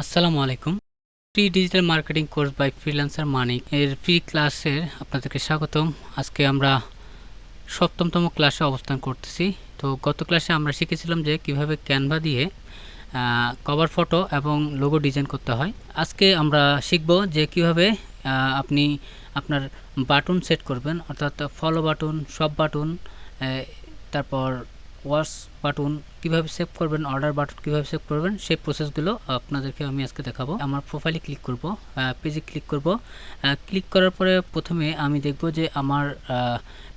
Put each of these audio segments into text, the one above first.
আসসালামু আলাইকুম। Free digital marketing course by freelancer Manik. এর ফ্রি ক্লাসের আপনাদেরকে স্বাগতম। আজকে আমরা সপ্তমতম ক্লাসে অবস্থান করতেছি। তো গত ক্লাসে আমরা শিখেছিলাম যে কীভাবে ক্যানভা দিয়ে কভার ফটো এবং লোগো ডিজাইন করতে হয়। আজকে আমরা শিখব যে কীভাবে আপনি আপনার বাটন সেট করবেন, অর্থাৎ ফলো বাটন সব বাটন তারপর ওয়াশ বাটন কীভাবে সেভ করবেন অর্ডার বাটন কীভাবে সেভ করবেন, সেই প্রসেসগুলো আপনাদেরকে আমি আজকে দেখাবো। আমার প্রোফাইলে ক্লিক করব পেজে ক্লিক করব। ক্লিক করার পরে প্রথমে আমি দেখব যে আমার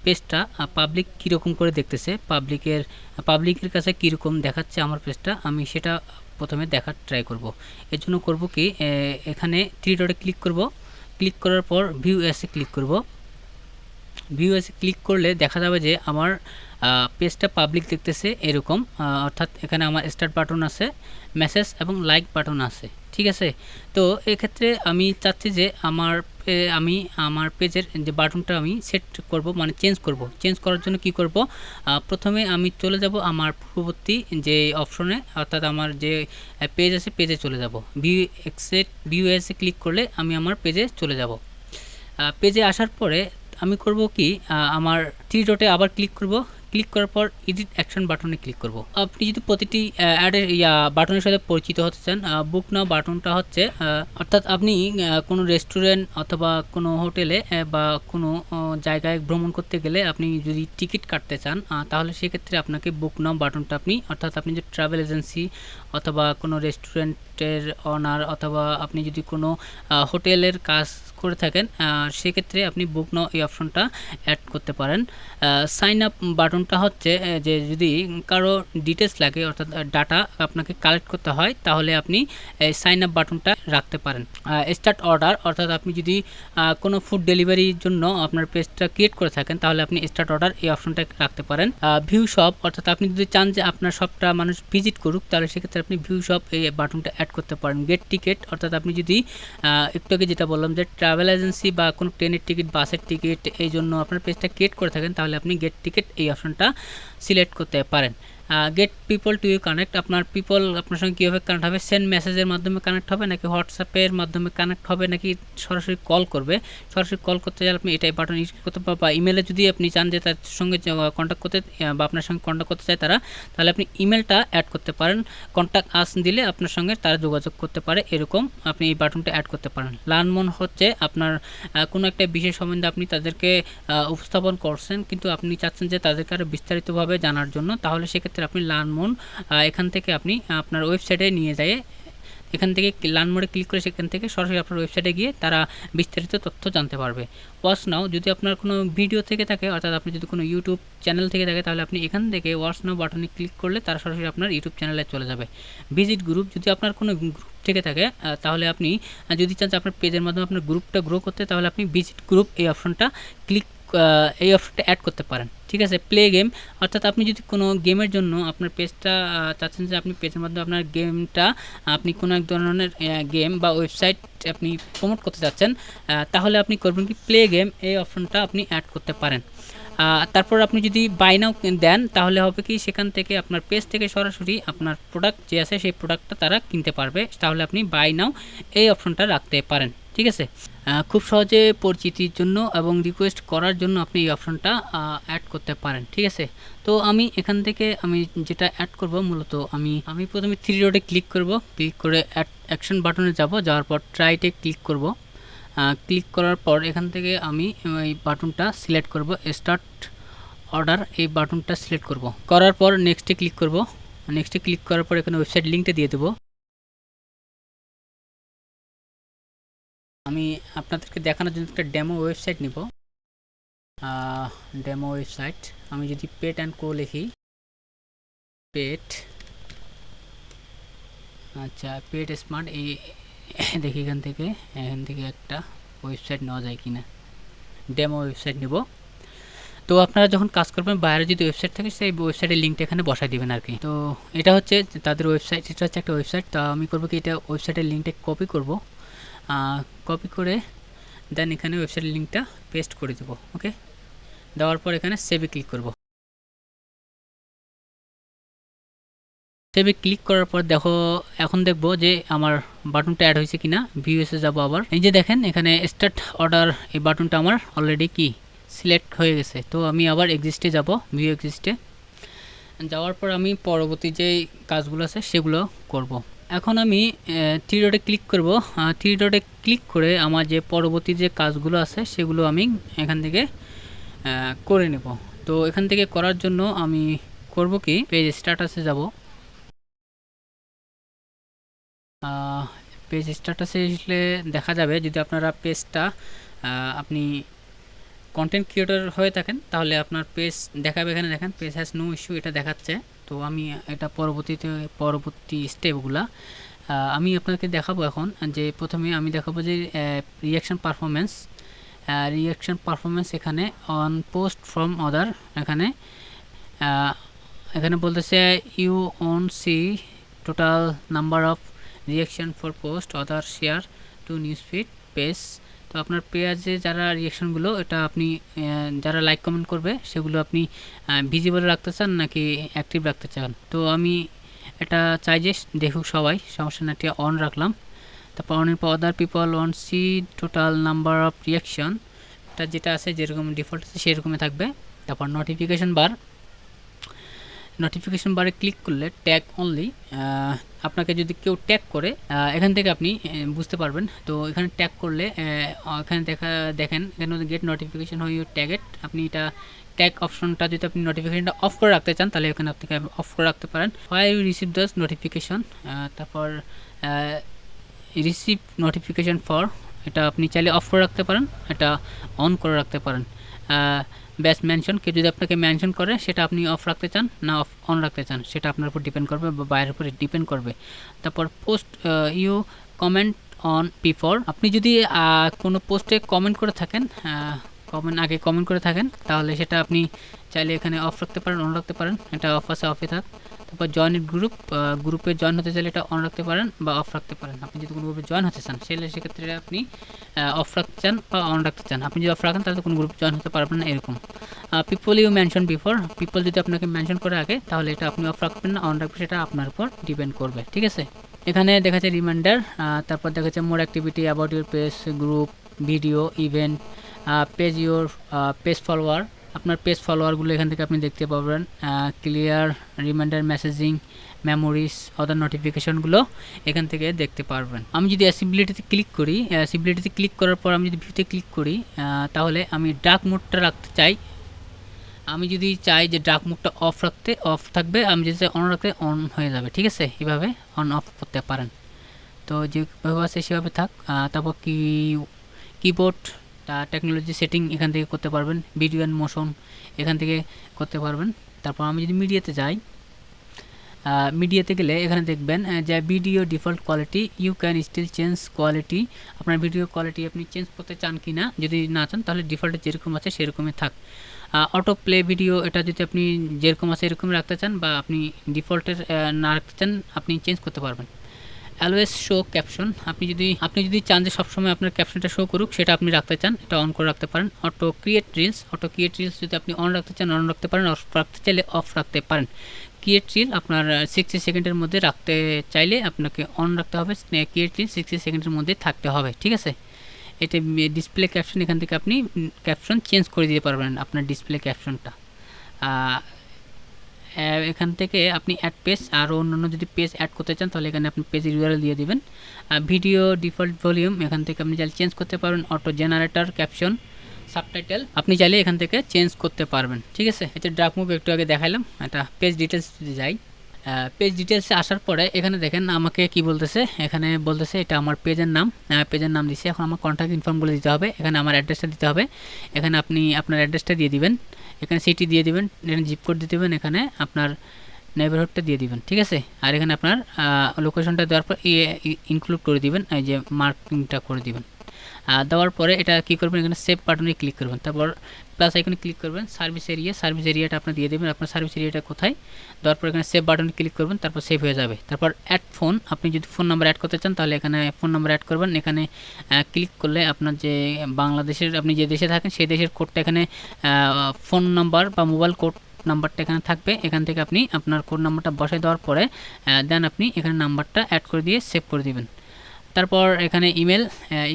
পেজটা পাবলিক কীরকম করে দেখতেছে পাবলিকের পাবলিকের কাছে কীরকম দেখাচ্ছে আমার পেজটা আমি সেটা প্রথমে দেখার ট্রাই করব। এর জন্য করব কি এখানে থ্রি ডটে ক্লিক করব। ক্লিক করার পর ভিউ এসে ক্লিক করব। ভিউ এসে ক্লিক করলে দেখা যাবে যে আমার পেজটা পাবলিক দেখতেছে এরকম। অর্থাৎ এখানে আমার স্টার্ট বাটন আছে মেসেজ এবং লাইক বাটন আছে, ঠিক আছে? তো এক্ষেত্রে আমি চাচ্ছি যে আমার আমি আমার পেজের যে বাটনটা আমি সেট করব মানে চেঞ্জ করব। চেঞ্জ করার জন্য কি করব? প্রথমে আমি চলে যাব আমার পূর্ববর্তী যে অপশনে অর্থাৎ আমার যে পেজ আছে পেজে চলে যাব। ভিউ এক্সেট ভিউ এসে ক্লিক করলে আমি আমার পেজে চলে যাব। পেজে আসার পরে আমি করব কি আমার থ্রি ডটে আবার ক্লিক করব। ক্লিক করার পর এডিট অ্যাকশন বাটনে ক্লিক করব। আপনি যদি প্রতিটি অ্যাডের ইয়া বাটনের সাথে পরিচিত হতে চান বুক নাও বাটনটা হচ্ছে অর্থাৎ আপনি কোনো রেস্টুরেন্ট অথবা কোনো হোটেলে বা কোনো জায়গায় ভ্রমণ করতে গেলে আপনি যদি টিকিট কাটতে চান তাহলে সেক্ষেত্রে আপনাকে বুক নাও বাটনটা আপনি, অর্থাৎ আপনি যদি ট্রাভেল এজেন্সি অথবা কোনো রেস্টুরেন্টের অনার অথবা আপনি যদি কোনো হোটেলের কাজ করে থাকেন সেক্ষেত্রে আপনি বুক নাও এই অপশনটা অ্যাড করতে পারেন। সাইন আপ বাটনটা হচ্ছে যে যদি কারও ডিটেলস লাগে, অর্থাৎ ডাটা আপনাকে কালেক্ট করতে হয়, তাহলে আপনি সাইন আপ বাটনটা রাখতে পারেন। স্টার্ট অর্ডার অর্থাৎ আপনি যদি কোনো ফুড ডেলিভারির জন্য আপনার পেজটা ক্রিয়েট করে থাকেন, তাহলে আপনি স্টার্ট অর্ডার এই অপশনটা রাখতে পারেন। ভিউ শপ অর্থাৎ আপনি যদি চান যে আপনার শপটা মানুষ ভিজিট করুক, তাহলে সেক্ষেত্রে আপনি ভিউ শপ এই বাটনটা অ্যাড করতে পারেন। গেট টিকিট অর্থাৎ আপনি যদি একটু আগে যেটা বললাম যে ট্রাভেল এজেন্সি বা কোনো ট্রেনের টিকিট বাসের টিকিট এই জন্য আপনার পেজটা ক্রিয়েট করে থাকেন, তাহলে আপনি গেট টিকিট এই অপশনটা সিলেক্ট করতে পারেন। Get people to you connect আপনার পিপল আপনার সঙ্গে কীভাবে কানেক্ট হবে? সেন্ড মেসেজের মাধ্যমে কানেক্ট হবে নাকি হোয়াটসঅ্যাপের মাধ্যমে কানেক্ট হবে নাকি সরাসরি কল করবে? সরাসরি কল করতে গেলে আপনি এটাই বাটন ইউজ করতে বা ইমেলে যদি আপনি চান যে তার সঙ্গে কন্ট্যাক্ট করতে বা আপনার সঙ্গে কন্ট্যাক্ট করতে চায় তারা, তাহলে আপনি ইমেলটা অ্যাড করতে পারেন। কন্ট্যাক্ট আস দিলে আপনার সঙ্গে তারা যোগাযোগ করতে পারে। এরকম আপনি এই বাটনটা অ্যাড করতে পারেন। লার্নমন হচ্ছে আপনার কোনো একটা বিষয় সম্বন্ধে আপনি তাদেরকে উপস্থাপন করছেন, কিন্তু আপনি চাচ্ছেন যে তাদেরকে আরও বিস্তারিতভাবে জানার জন্য, তাহলে সেক্ষেত্রে আপনি লার্নমন এখান থেকে আপনি আপনার ওয়েবসাইটে নিয়ে যায় এখান থেকে লার্ন মোডে ক্লিক করে সেখান থেকে সরাসরি আপনার ওয়েবসাইটে গিয়ে তারা বিস্তারিত তথ্য জানতে পারবে। ওয়াচ নাও, যদি আপনার কোনো ভিডিও থেকে থাকে, অর্থাৎ আপনি যদি কোনো ইউটিউব চ্যানেল থেকে থাকে, তাহলে আপনি এখান থেকে ওয়াচ নাও বাটনে ক্লিক করলে তারা সরাসরি আপনার ইউটিউব চ্যানেলে চলে যাবে। ভিজিট গ্রুপ, যদি আপনার কোনো গ্রুপ থেকে থাকে তাহলে আপনি যদি চান আপনার পেজের মাধ্যমে আপনার গ্রুপটা গ্রো করতে, তাহলে আপনি ভিজিট গ্রুপ এই অপশনটা ক্লিক এই অপশনটা অ্যাড করতে পারেন। ঠিক আছে? প্লে গেম অর্থাৎ আপনি যদি কোনো গেমের জন্য আপনার পেজটা চাচ্ছেন যে আপনি পেজের মাধ্যমে আপনার গেমটা আপনি কোনো এক ধরনের গেম বা ওয়েবসাইট আপনি প্রমোট করতে চাচ্ছেন তাহলে আপনি করবেন কি? প্লে গেম এই অপশনটা আপনি অ্যাড করতে পারেন। তারপর আপনি যদি বাই নাও দেন, তাহলে হবে কি? সেখান থেকে আপনার পেজ থেকে সরাসরি আপনার প্রোডাক্ট যে আছে, সেই প্রোডাক্টটা তারা কিনতে পারবে। তাহলে আপনি বাই নাও এই অপশনটা রাখতে পারেন। ঠিক আছে? খুব সহজে পরিচিতির জন্য এবং রিকোয়েস্ট করার জন্য আপনি এই অপশনটা অ্যাড করতে পারেন, ঠিক আছে? তো আমি এখান থেকে আমি যেটা অ্যাড করব মূলত আমি আমি প্রথমে থ্রি রোডে ক্লিক করব ক্লিক করে অ্যাড অ্যাকশন বাটনে যাব, যাওয়ার পর ট্রাইটে ক্লিক করব। ক্লিক করার পর এখান থেকে আমি এই বাটনটা সিলেক্ট করব স্টার্ট অর্ডার এই বাটনটা সিলেক্ট করব। করার পর নেক্সটে ক্লিক করব। নেক্সটে ক্লিক করার পর এখানে ওয়েবসাইট লিঙ্কটা দিয়ে দেবো। আমি আপনাদেরকে দেখানোর জন্য একটা ডেমো ওয়েবসাইট নিব। ডেমো ওয়েবসাইট আমি যদি পেট অ্যান্ড কো লিখি পেট আচ্ছা পেট স্মার্ট এই দেখি এখান থেকে এখান থেকে একটা ওয়েবসাইট নেওয়া যায় কিনা। ডেমো ওয়েবসাইট নিব। তো আপনারা যখন কাজ করবেন, বাইরে যদি ওয়েবসাইট থাকে, সেই ওয়েবসাইটের লিঙ্কটা এখানে বসাই দিবেন আর কি। তো এটা হচ্ছে তাদের ওয়েবসাইট এটা হচ্ছে একটা ওয়েবসাইট তা আমি করব কি, এটা ওয়েবসাইটের লিঙ্কটা কপি করব। কপি করে দেন এখানে ওয়েবসাইট লিঙ্কটা পেস্ট করে দেবো ওকে দেওয়ার পর এখানে সেভে ক্লিক করব। সেভে ক্লিক করার পর দেখো, এখন দেখব যে আমার বাটনটা অ্যাড হয়েছে কিনা ভিউএসে যাব আবার। এই যে দেখেন, এখানে স্টার্ট অর্ডার এই বাটনটা আমার অলরেডি কি? সিলেক্ট হয়ে গেছে। তো আমি আবার এক্সিস্টে যাব ভিউ এক্সিস্টে যাওয়ার পর আমি পরবর্তী যে কাজগুলো আছে সেগুলো করব। এখন আমি থ্রি ডটে ক্লিক করব। থ্রি ডটে ক্লিক করে আমার যে পরবর্তী যে কাজগুলো আছে, সেগুলো আমি এখান থেকে করে নেব। তো এখান থেকে করার জন্য আমি করব কি পেজ স্ট্যাটাসে যাব। পেজ স্ট্যাটাসে আসলে দেখা যাবে, যদি আপনারা পেজটা আপনি কন্টেন্ট ক্রিয়েটর হয়ে থাকেন, তাহলে আপনার পেজ দেখাবে এখানে দেখেন পেজ হ্যাজ নো ইস্যু এটা দেখাচ্ছে। তো আমি এটা পরবর্তীতে, পরবর্তী স্টেপগুলা আমি আপনাকে দেখাবো এখন যে প্রথমে আমি দেখাবো যে রিয়াকশন পারফরমেন্স রিয়াকশন পারফরমেন্স এখানে অন পোস্ট ফ্রম অদার এখানে এখানে বলতেছে you on see total number of reaction for post other share to news feed page তো আপনার পেজে যারা রিয়াকশনগুলো এটা আপনি যারা লাইক কমেন্ট করবে, সেগুলো আপনি ভিজিবল রাখতে চান নাকি অ্যাক্টিভ রাখতে চান? তো আমি এটা চাই যে দেখুক সবাই, সমস্যা না অন রাখলাম। তারপর অনের পর other people on see total number of reaction এটা যেটা আছে যেরকম ডিফল্ট আছে সেরকমই থাকবে। তারপর নোটিফিকেশন বার নোটিফিকেশন বারে ক্লিক করলে ট্যাগ অনলি আপনাকে যদি কেউ ট্যাগ করে এখান থেকে আপনি বুঝতে পারবেন। তো এখানে ট্যাগ করলে এখানে দেখা, দেখেন, এখানে গেট নোটিফিকেশন হয়ে ট্যাগেট আপনি এটা ট্যাগ অপশনটা যদি আপনি নোটিফিকেশনটা অফ করে রাখতে চান, তাহলে এখানে আপনি অফ করে রাখতে পারেন। হয় ইউ রিসিভ দাস নোটিফিকেশন তারপর রিসিভ নোটিফিকেশন ফর এটা আপনি চাইলে অফ করে রাখতে পারেন, এটা অন করে রাখতে পারেন। ব্যাস মেনশন কেউ যদি আপনাকে মেনশন করে, সেটা আপনি অফ রাখতে চান, না অফ অন রাখতে চান, সেটা আপনার উপর ডিপেন্ড করবে বা বাইরের উপরে ডিপেন্ড করবে। তারপর post you comment on before আপনি যদি কোনো পোস্টে কমেন্ট করে থাকেন কমেন্ট আগে কমেন্ট করে থাকেন, তাহলে সেটা আপনি চাইলে এখানে অফ রাখতে পারেন অন রাখতে পারেন। এটা অফ আছে অফে থাক। তারপর জয়েন গ্রুপ গ্রুপে জয়েন হতে চাইলে এটা অন রাখতে পারেন বা অফ রাখতে পারেন। আপনি যদি কোনো গ্রুপে জয়েন হতে চান সেলে সেক্ষেত্রে আপনি অফ রাখতে চান বা অন রাখতে চান। আপনি যদি অফ রাখেন, তাহলে কোনো গ্রুপে জয়েন হতে পারবেন না এরকম। People you mention before people যদি আপনাকে মেনশন করে আগে, তাহলে এটা আপনি অফ রাখবেন না অন রাখবেন, সেটা আপনার উপর ডিপেন্ড করবে, ঠিক আছে? এখানে দেখা যাচ্ছে রিমাইন্ডার তারপর দেখা যাচ্ছে more activity about your page group video event page your page follower আপনার পেজ ফলোয়ারগুলো এখান থেকে আপনি দেখতে পাবেন clear reminder messaging memories other নোটিফিকেশনগুলো এখান থেকে দেখতে পারবেন। আমি যদি অ্যাসিবিলিটিতে ক্লিক করি অ্যাসিবিলিটিতে ক্লিক করার পর আমি যদি ভিউতে ক্লিক করি তাহলে আমি ডার্ক মোডটা রাখতে চাই। আমি যদি চাই যে ডার্ক মোডটা অফ রাখতে অফ থাকবে, আমি যদি চাই অন রাখতে অন হয়ে যাবে, ঠিক আছে? এভাবে অন অফ করতে পারেন। তো যেভাবে আছে সেভাবে থাক তারপর কি কিবোর্ড টেকনোলজি সেটিং এখান থেকে করতে পারবেন ভিডিও অ্যান্ড মোশন এখান থেকে করতে পারবেন। তারপর আমি যদি মিডিয়াতে যাই মিডিয়াতে গেলে এখানে দেখবেন যে video default quality you can still change quality আপনার ভিডিও কোয়ালিটি আপনি চেঞ্জ করতে চান কি না, যদি না চান, তাহলে ডিফল্টে যেরকম আছে সেরকমই থাক। অটো প্লে ভিডিও এটা যদি আপনি যেরকম আছে এরকমই রাখতে চান বা আপনি ডিফল্টের না রাখতে চান, আপনি চেঞ্জ করতে পারবেন। অলওয়েজ শো ক্যাপশন আপনি যদি আপনি যদি চান যে সবসময় আপনার ক্যাপশনটা শো করুক, সেটা আপনি রাখতে চান, এটা অন করে রাখতে পারেন। Auto create reels auto create reels যদি আপনি অন রাখতে চান অন রাখতে পারেন অফ রাখতে চাইলে অফ রাখতে পারেন। ক্রিয়েট রিল আপনার সিক্সটি সেকেন্ডের মধ্যে রাখতে চাইলে আপনাকে অন রাখতে হবে ক্রিয়েট রিল সিক্সটি সেকেন্ডের মধ্যে থাকতে হবে, ঠিক আছে? এটা ডিসপ্লে ক্যাপশন এখান থেকে আপনি ক্যাপশন চেঞ্জ করে দিতে পারবেন আপনার ডিসপ্লে ক্যাপশনটা এখান থেকে আপনি অ্যাড পেজ আর অন্যান্য যদি পেজ অ্যাড করতে চান, তাহলে এখানে আপনি পেজ ইউআরএল দিয়ে দিবেন। ভিডিও ডিফল্ট ভলিউম এখান থেকে আপনি চাইলে চেঞ্জ করতে পারবেন অটো জেনারেটর ক্যাপশন সাবটাইটেল আপনি চাইলে এখান থেকে চেঞ্জ করতে পারবেন, ঠিক আছে? এটা ড্রাক মুভ একটু আগে দেখালাম এটা পেজ ডিটেলস যদি যাই। পেজ ডিটেলসে আসার পরে এখানে দেখেন আমাকে কি বলতেছে? এখানে বলতেছে এটা আমার পেজের নাম পেজের নাম দিচ্ছে এখন আমার কন্ট্যাক্ট ইনফর্মগুলো দিতে হবে, এখানে আমার অ্যাড্রেসটা দিতে হবে। এখানে আপনি আপনার অ্যাড্রেসটা দিয়ে দিবেন। এখানে সিটি দিয়ে দিবেন, এখানে জিপ কোড দিয়ে দেবেন, এখানে আপনার নেবারহুডটা দিয়ে দিবেন, ঠিক আছে? আর এখানে আপনার লোকেশনটা দেওয়ার পর ইনক্লুড করে দিবেন, এই যে মার্কিংটা করে দিবেন। দেওয়ার পরে এটা কি করবেন? এখানে সেভ বাটনে ক্লিক করবেন। তারপর প্লাস এখানে ক্লিক করবেন সার্ভিস এরিয়া সার্ভিস এরিয়াটা আপনি দিয়ে দেবেন, আপনার সার্ভিস এরিয়াটা কোথায়? দেওয়ার পর এখানে সেভ বাটনে ক্লিক করবেন, তারপর সেভ হয়ে যাবে। তারপর অ্যাড ফোন আপনি যদি ফোন নাম্বার অ্যাড করতে চান, তাহলে এখানে ফোন নাম্বার অ্যাড করবেন। এখানে ক্লিক করলে আপনার যে বাংলাদেশের, আপনি যে দেশে থাকেন, সেই দেশের কোডটা এখানে ফোন নাম্বার বা মোবাইল কোড নাম্বারটা এখানে থাকবে। এখান থেকে আপনি আপনার কোড নাম্বারটা বসাই দেওয়ার পরে দেন আপনি এখানে নাম্বারটা অ্যাড করে দিয়ে সেভ করে দিবেন। তারপর এখানে ইমেল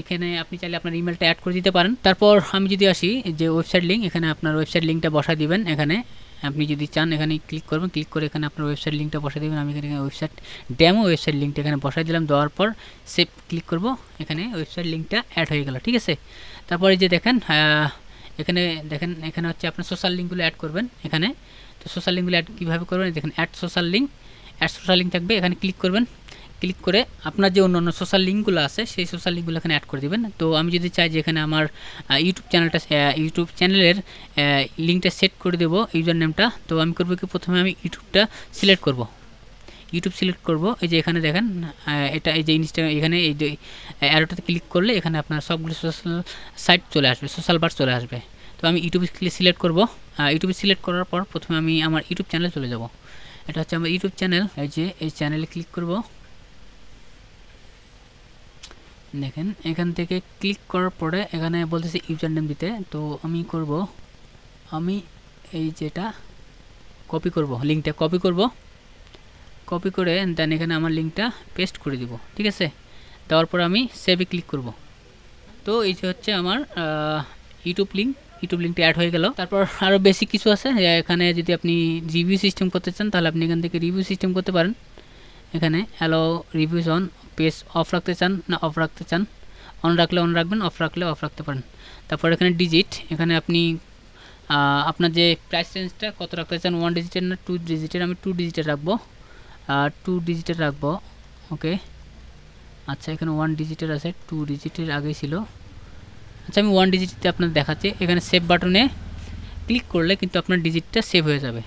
এখানে আপনি চাইলে আপনার ইমেলটা অ্যাড করে দিতে পারেন। তারপর আমি যদি আসি, যে ওয়েবসাইট লিঙ্ক এখানে আপনার ওয়েবসাইট লিঙ্কটা বসাই দিবেন এখানে। আপনি যদি চান এখানে ক্লিক করবেন ক্লিক করে এখানে আপনার ওয়েবসাইট লিঙ্কটা বসাই দেবেন। আমি এখানে ওয়েবসাইট ডেমো ওয়েবসাইট লিঙ্কটা এখানে বসাই দিলাম, দেওয়ার পর সেভ ক্লিক করব। এখানে ওয়েবসাইট লিঙ্কটা অ্যাড হয়ে গেল, ঠিক আছে? তারপরে যে দেখেন এখানে দেখেন, এখানে হচ্ছে আপনার সোশ্যাল লিঙ্কগুলো অ্যাড করবেন এখানে। তো সোশ্যাল লিঙ্কগুলো অ্যাড কীভাবে করবেন? দেখেন add social link add social link থাকবে। এখানে ক্লিক করবেন। ক্লিক করে আপনার যে অন্য অন্য সোশ্যাল লিঙ্কগুলো আছে, সেই সোশ্যাল লিঙ্কগুলো এখানে অ্যাড করে দেবেন। তো আমি যদি চাই যে এখানে আমার ইউটিউব চ্যানেলটা ইউটিউব চ্যানেলের লিঙ্কটা সেট করে দেবো ইউজার নেমটা তো আমি করব কি? প্রথমে আমি ইউটিউবটা সিলেক্ট করব। ইউটিউব সিলেক্ট করব। এই যে এখানে দেখেন এটা এই যে ইনস্টা এখানে এই যে অ্যারোটাতে ক্লিক করলে এখানে আপনার সবগুলো সোশ্যাল সাইট চলে আসবে সোশ্যাল বার চলে আসবে। তো আমি ইউটিউবে সিলেক্ট করব। ইউটিউবে সিলেক্ট করার পর প্রথমে আমি আমার ইউটিউব চ্যানেলে চলে যাব। এটা হচ্ছে আমার ইউটিউব চ্যানেল এই যে এই চ্যানেলে ক্লিক করব। দেখেন, এখান থেকে ক্লিক করার পরে এখানে বলতেছে ইউজার নেম দিতে, তো আমি করব, আমি এই যেটা কপি করব লিঙ্কটা কপি করব কপি করে দেন এখানে আমার লিঙ্কটা পেস্ট করে দিব, ঠিক আছে? দেওয়ার পর আমি সেভে ক্লিক করব। তো এই যে হচ্ছে আমার ইউটিউব লিঙ্ক ইউটিউব লিঙ্কটা অ্যাড হয়ে গেল। তারপর আরও বেশি কিছু আছে এখানে যদি আপনি রিভিউ সিস্টেম করতে চান, তাহলে আপনি এখান থেকে রিভিউ সিস্টেম করতে পারেন। এখানে allow reviews on page off রাখতে চান, না অফ রাখতে চান? অন রাখলে অন রাখবেন অফ রাখলে অফ রাখতে পারেন। তারপর এখানে ডিজিট এখানে আপনি আপনার যে প্রাইস রেঞ্জটা কত রাখতে চান ওয়ান ডিজিটের না টু ডিজিটের আমি টু ডিজিটের রাখব। টু ডিজিটের রাখব ওকে আচ্ছা এখানে ওয়ান ডিজিটের আছে টু ডিজিটের আগেই ছিল। আচ্ছা আমি ওয়ান ডিজিটে আপনার দেখাচ্ছি। এখানে সেভ বাটনে ক্লিক করলে কিন্তু আপনার ডিজিটটা সেভ হয়ে যাবে।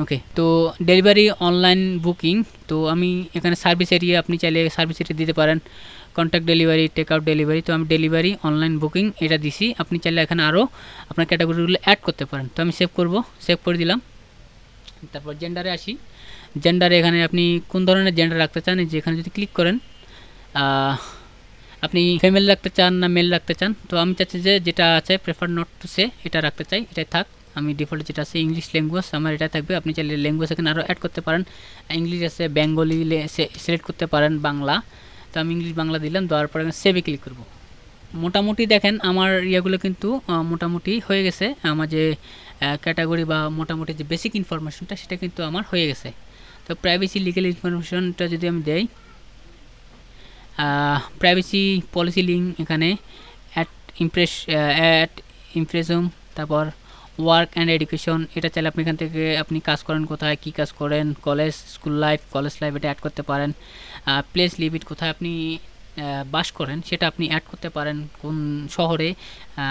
ওকে তো ডেলিভারি অনলাইন বুকিং তো আমি এখানে সার্ভিস এরিয়া আপনি চাইলে সার্ভিস এরিয়া দিতে পারেন। Contact delivery take out delivery তো আমি ডেলিভারি অনলাইন বুকিং এটা দিছি। আপনি চাইলে এখানে আরও আপনার ক্যাটাগরিগুলো অ্যাড করতে পারেন। তো আমি সেভ করব সেভ করে দিলাম। তারপর জেন্ডারে আসি। জেন্ডারে এখানে আপনি কোন ধরনের জেন্ডার রাখতে চান? যে এখানে যদি ক্লিক করেন আপনি ফিমেল রাখতে চান না মেল রাখতে চান? তো আমি চাচ্ছি যে যেটা আছে প্রেফার নট টু সে এটা রাখতে চাই, এটাই থাক। আমি ডিফল্ট যেটা আছে ইংলিশ ল্যাঙ্গুয়েজ আমার এটা থাকবে। আপনি চাইলে ল্যাঙ্গুয়েজ এখানে আরও অ্যাড করতে পারেন। ইংলিশ আছে বেঙ্গলি সিলেক্ট করতে পারেন বাংলা। তো আমি ইংলিশ বাংলা দিলাম, দেওয়ার পরে সেভে ক্লিক করব। মোটামুটি দেখেন, আমার ইয়েগুলো কিন্তু মোটামুটি হয়ে গেছে। আমার যে ক্যাটাগরি বা মোটামুটি যে বেসিক ইনফরমেশনটা সেটা কিন্তু আমার হয়ে গেছে। তো প্রাইভেসি লিগেল ইনফরমেশনটা যদি আমি দেই প্রাইভেসি পলিসি লিঙ্ক এখানে অ্যাট ইমপ্রেস অ্যাট ইমপ্রেজম তারপর ওয়ার্ক অ্যান্ড এডুকেশন এটা চাইলে আপনি এখান থেকে আপনি কাজ করেন কোথায়, কী কাজ করেন college school life college life এটা অ্যাড করতে পারেন। প্লেস লিমিট কোথায় আপনি বাস করেন, সেটা আপনি অ্যাড করতে পারেন কোন শহরে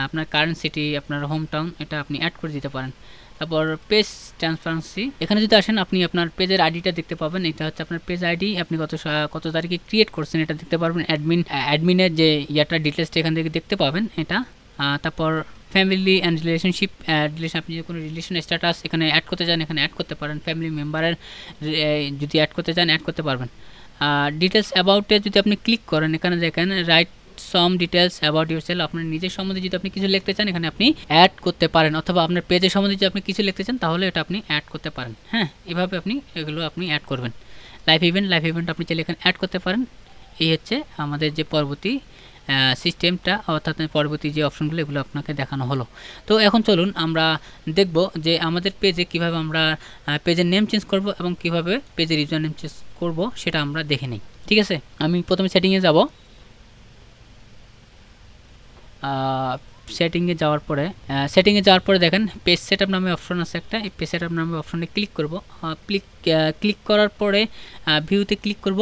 আপনার কারেন্ট সিটি আপনার হোম টাউন এটা আপনি অ্যাড করে দিতে পারেন। তারপর পেজ ট্রান্সপারেন্সি এখানে যদি আসেন আপনি আপনার পেজের আইডিটা দেখতে পাবেন, এটা হচ্ছে আপনার পেজ আইডি আপনি কত কত তারিখে ক্রিয়েট করছেন এটা দেখতে পারবেন। অ্যাডমিন অ্যাডমিনের যে ইয়াটা ডিটেলসটা এখান থেকে দেখতে পাবেন এটা। তারপর ফ্যামিলি অ্যান্ড রিলেশনশিপ রিলেশন আপনি যে কোনো রিলেশন স্ট্যাটাস এখানে অ্যাড করতে চান, এখানে অ্যাড করতে পারেন। ফ্যামিলি মেম্বারের যদি অ্যাড করতে চান অ্যাড করতে পারবেন। ডিটেলস অ্যাবাউটে যদি আপনি ক্লিক করেন, এখানে দেখেন রাইট সম ডিটেলস অ্যাবাউট ইউর সেল আপনার নিজের সম্বন্ধে যদি আপনি কিছু লিখতে চান, এখানে আপনি অ্যাড করতে পারেন। অথবা আপনার পেজের সম্বন্ধে যদি আপনি কিছু লিখতে চান, তাহলে এটা আপনি অ্যাড করতে পারেন। হ্যাঁ এভাবে আপনি এগুলো আপনি অ্যাড করবেন। লাইভ ইভেন্ট লাইভ ইভেন্ট আপনি চাইলে এখানে অ্যাড করতে পারেন। এই হচ্ছে আমাদের যে পরবর্তী সিস্টেমটা অর্থাৎ পরবর্তী যে অপশনগুলো এগুলো আপনাকে দেখানো হলো। তো এখন চলুন আমরা দেখব যে আমাদের পেজে কীভাবে আমরা পেজের নেম চেঞ্জ করব এবং কীভাবে পেজের ইউজার নেম চেঞ্জ করব, সেটা আমরা দেখে নিই। ঠিক আছে? আমি প্রথমে সেটিংয়ে যাব। সেটিংয়ে যাওয়ার পরে সেটিংয়ে যাওয়ার পরে দেখেন পেজ সেট আপ নামে অপশন আছে একটা। এই পেজ সেট আপ নামে অপশনে ক্লিক করব। ক্লিক ক্লিক করার পরে ভিউতে ক্লিক করব।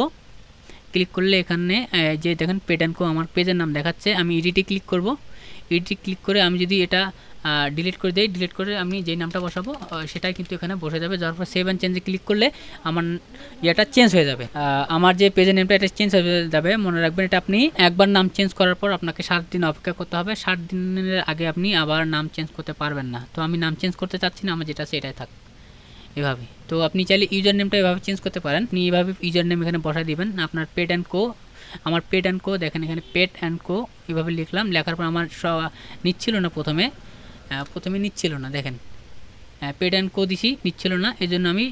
ক্লিক করলে এখানে যে দেখেন অ্যান্ড কো আমার পেজের নাম দেখাচ্ছে, আমি এডিটে ক্লিক করব। এডিটে ক্লিক করে আমি যদি এটা ডিলিট করে দিই ডিলিট করে আমি যেই নামটা বসাবো সেটাই কিন্তু এখানে বসে যাবে। যার পর সেভ অ্যান্ড চেঞ্জে ক্লিক করলে আমার ইয়েটা চেঞ্জ হয়ে যাবে। আমার যে পেজের নেমটা এটা চেঞ্জ হয়ে যাবে। মনে রাখবেন এটা আপনি একবার নাম চেঞ্জ করার পর আপনাকে সাত দিন অপেক্ষা করতে হবে। ষাট দিনের আগে আপনি আবার নাম চেঞ্জ করতে পারবেন না। তো আমি নাম চেঞ্জ করতে চাচ্ছি না, আমার যেটা সেটাই থাক। এভাবে। তো আপনি চাইলে ইউজার নেমটা এভাবে চেঞ্জ করতে পারেন। আপনি এভাবে ইউজার নেম এখানে বসাই দিবেন। আপনার পেট অ্যান্ড কো আমার পেট অ্যান্ড কো দেখেন এখানে পেট অ্যান্ড কো এভাবে লিখলাম। লেখার পর আমার নিচ্ছিল না প্রথমে। প্রথমে নিচ্ছিল না, দেখেন। পেড অ্যান্ড কো দিছি, নিচ্ছিল না এই জন্য আমি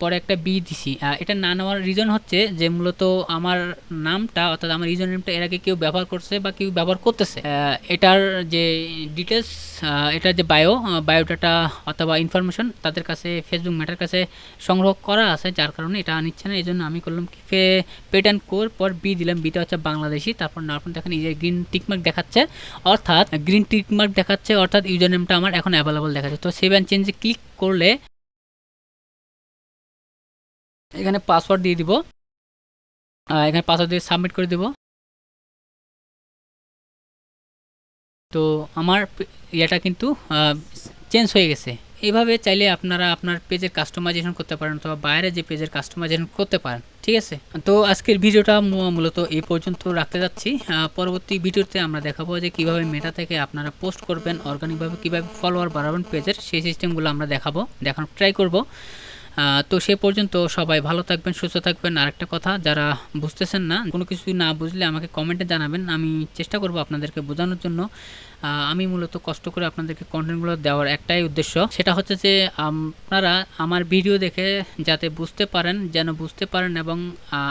পরে একটা বি দিছি। এটা না নেওয়ার রিজন হচ্ছে যে মূলত আমার নামটা, অর্থাৎ আমার ইউজার নেমটা এর আগে কেউ ব্যবহার করছে বা কেউ ব্যবহার করতেছে। এটার যে ডিটেলস এটার যে বায়ো বায়োডাটা অথবা ইনফরমেশন তাদের কাছে ফেসবুক ম্যাটার কাছে সংগ্রহ করা আছে, যার কারণে এটা নিচ্ছে না এই জন্য আমি করলাম কি পেড অ্যান্ড কোর পর বি দিলাম বিটা হচ্ছে বাংলাদেশি, তারপর নেওয়ার পর দেখেন এই যে গ্রিন টিকমার্ক দেখাচ্ছে, অর্থাৎ গ্রিন টিকমার্ক দেখাচ্ছে, অর্থাৎ ইউজার নেমটা আমার এখন অ্যাভেলেবল দেখাচ্ছে। তো সেভ অ্যান্ড চেঞ্জে ক্লিক করলে এখানে পাসওয়ার্ড দিয়ে দিব। এখানে পাসওয়ার্ড দিয়ে সাবমিট করে দেব। তো আমার ইয়েটা কিন্তু চেঞ্জ হয়ে গেছে। এইভাবে চাইলে আপনারা আপনার পেজের কাস্টমাইজেশন করতে পারেন অথবা বাইরে যে পেজের কাস্টমাইজেশন করতে পারেন, ঠিক আছে? তো আজকের ভিডিওটা মূলত এই পর্যন্ত রাখতে যাচ্ছি। পরবর্তী ভিডিওতে আমরা দেখাবো যে কীভাবে মেটা থেকে আপনারা পোস্ট করবেন অর্গানিকভাবে কীভাবে ফলোয়ার বাড়াবেন পেজের, সেই সিস্টেমগুলো আমরা দেখাবো, দেখানোর ট্রাই করব। তো সে পর্যন্ত সবাই ভালো থাকবেন, সুস্থ থাকবেন। আরেকটা কথা, যারা বুঝতেছেন না, কোনো কিছু না বুঝলে আমাকে কমেন্টে জানাবেন। আমি চেষ্টা করব আপনাদেরকে বোঝানোর জন্য। আমি মূলত কষ্ট করে আপনাদেরকে কন্টেন্টগুলো দেওয়ার একটাই উদ্দেশ্য। সেটা হচ্ছে যে, আপনারা আমার ভিডিও দেখে যাতে বুঝতে পারেন, যেন বুঝতে পারেন এবং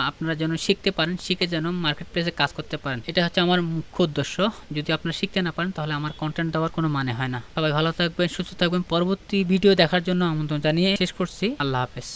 আপনারা যেন শিখতে পারেন, শিখে যেন মার্কেট প্লেসে কাজ করতে পারেন। এটা হচ্ছে আমার মুখ্য উদ্দেশ্য। যদি আপনারা শিখতে না পারেন, তাহলে আমার কন্টেন্ট দেওয়ার কোনো মানে হয় না। সবাই ভালো থাকবেন, সুস্থ থাকবেন। পরবর্তী ভিডিও দেখার জন্য আমন্ত্রণ জানিয়ে শেষ করছি। আল্লাহ হাফেজ